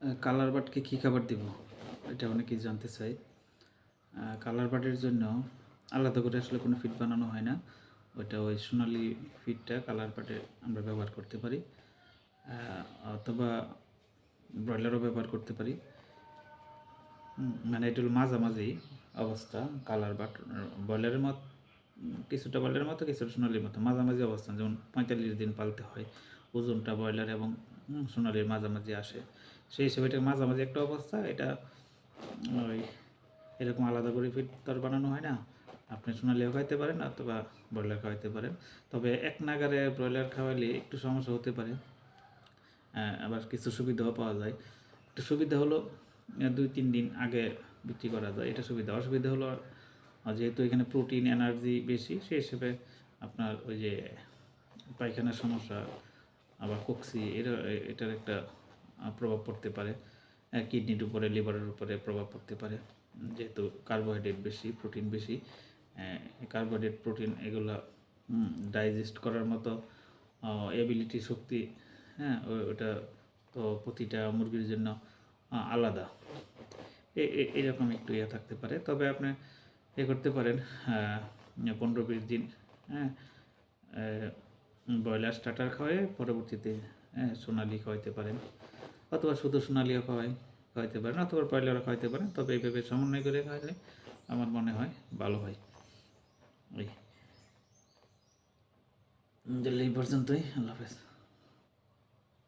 Colour বাটকে কী খাবার দিব? এটা অনেকেই জানতে চাই কালার বাটের জন্য আলাদা করে আসলে কোনো ফিড বানানো হয় না। ওইটা ওই সোনালি ফিডটা কালার বাটে আমরা ব্যবহার করতে পারি। অথবা ব্রয়লারও ব্যবহার করতে পারি। মানে এটা হলো মাঝামাঝি অবস্থা কালার বাট ব্রয়লারের মত, কিছুটা ব্রয়লারের মতো, কিছুটা সোনালির মতো, মাঝামাঝি অবস্থান যেমন পঁয়তাল্লিশ দিন পালতে হয়। ওজনটা ব্রয়লার এবং সোনালির মাঝামাঝি আসে। সেই হিসেবে এটা মাঝামাঝি একটা অবস্থা, এটা ওই এরকম আলাদা করে ফিট তো আর বানানো হয় না। আপনি সোনালিও খাইতে পারেন অথবা ব্রয়লার খাওয়াইতে পারেন। তবে এক নাগারে ব্রয়লার খাওয়ালে একটু সমস্যা হতে পারে। আবার কিছু সুবিধাও পাওয়া যায়। একটু সুবিধা হলো দুই তিন দিন আগে বিক্রি করা যায়। এটা সুবিধা। অসুবিধা হলো যেহেতু এখানে প্রোটিন এনার্জি বেশি, সেই হিসেবে আপনার ওই যে পায়খানার সমস্যা আবার কক্সি এর এটার একটা প্রভাব পড়তে পারে। কিডনির উপরে, লিভারের উপরে প্রভাব পড়তে পারে। যেহেতু কার্বোহাইড্রেট বেশি, প্রোটিন বেশি কার্বোহাইড্রেট, প্রোটিন এগুলো ডাইজেস্ট করার মতো এবিলিটি শক্তি হ্যাঁ ওটা তো প্রতিটা মুরগির জন্য আলাদা। এরকম একটু ইয়ে থাকতে পারে। তবে আপনি এ করতে পারেন পনেরো বিশ দিন হ্যাঁ ব্রয়লার স্টার্টার খাওয়ায়, পরবর্তীতে হ্যাঁ সোনালি খাওয়াইতে পারেন। অথবা শুধু সোনালিও খাওয়াই, খাওয়াইতে পারেন, অথবা ব্রয়লারও খাওয়াইতে পারেন, তবে এইভাবে সমন্বয় করে খাওয়ালে আমার মনে হয় ভালো হয়। এই পর্যন্তই, আল্লাহ হাফেজ।